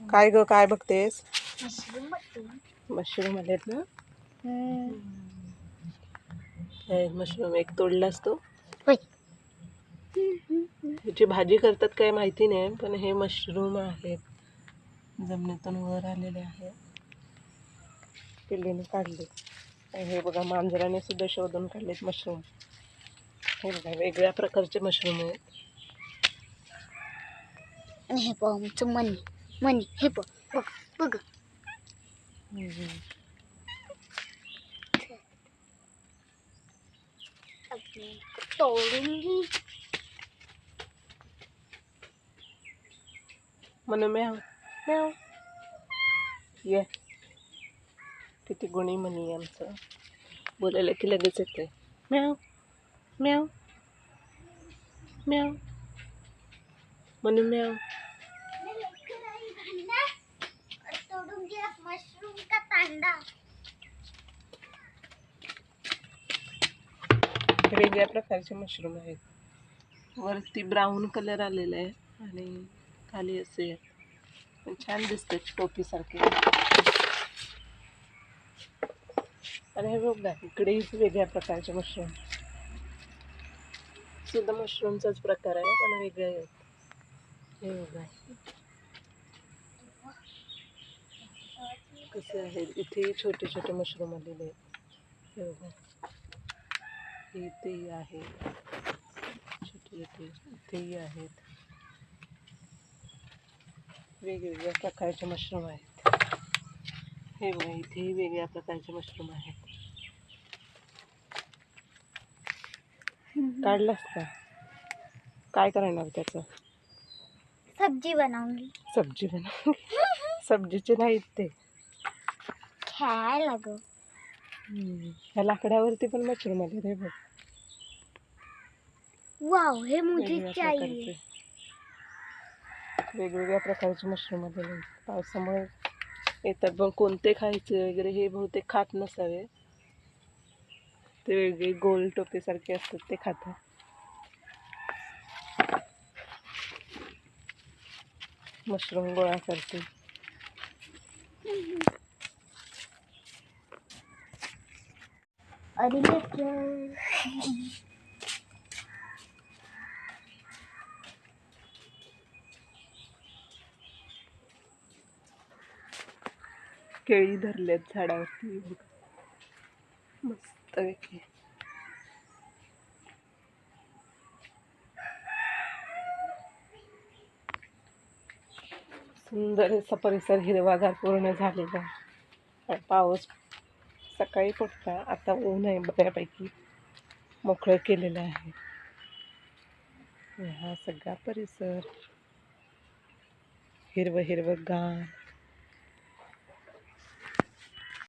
काय ग काय बघतेस? मशरूम आलेत ना? मशरूम एक तोडलास तो? होय. ह्याची भाजी करतात काय माहिती नाही पण हे मशरूम आहेत. जमिनीतून वर आलेले आहेत. पिल्लीने काढले. आणि हे बघा मांजराने सुद्धा शोधून काढलेत मशरूम. हे बघा वेगळ्या प्रकारचे मशरूम आहेत. आणि हे पाहू आमचं म्हणे हे बघ बघ बघ. म्हणून म्याव. म्याव. ये. किती गुणी म्हणी आमचं. बोलायला की लगेच येते म्याव. म्याव. म्याव. म्हणून म्याव. मशरूम का तांडा वेगळ्या प्रकारचे मशरूम आहेत. वरती ब्राऊन कलर आलेला आहे आणि खाली असे पण छान दिसते टोपीसारखे आणि हे बघ ना इकडेच वेगळ्या प्रकारचे मशरूम सुद्धा मशरूमचाच प्रकार आहे पण वेगळे आहेत. हे बघा. कसे आहेत इथे छोटे छोटे मशरूम आलेले आहेत. हे बघा. इथेही आहे. छोटे छोटे. इथेही आहेत. वेगवेगळ्या प्रकारचे मशरूम आहेत. हे बघा इथेही वेगळ्या प्रकारचे मशरूम आहेत. काढलास का? काय करणार त्याचं? सब्जी बनाऊंगी सब्जी बनव सब्जीचे नाहीत ते. खायला ग. ह्या लाकडावरती पण मशरूम आले रे बघ. वाव हे मुझे वेगवेगळ्या चाहिए प्रकारचे. वेगवेगळ्या प्रकारचे मशरूम आलेले आहेत. पावसामुळे येतात पण कोणते खायचे वगैरे हे बहुतेक खात नसावे. ते वेगळे गोल टोपेसारखे असतात ते खातात. मशरूम गोळा करते. अरे केळी धरल्यात झाडावरती. मस्त पैकी सुंदर असा परिसर हिरवागार पूर्ण झालेला आहे. पाऊस सकाळी पडता आता ऊन आहे बऱ्यापैकी. मोकळं केलेलं आहे. हा सगळा परिसर. हिरवं हिरवं गार.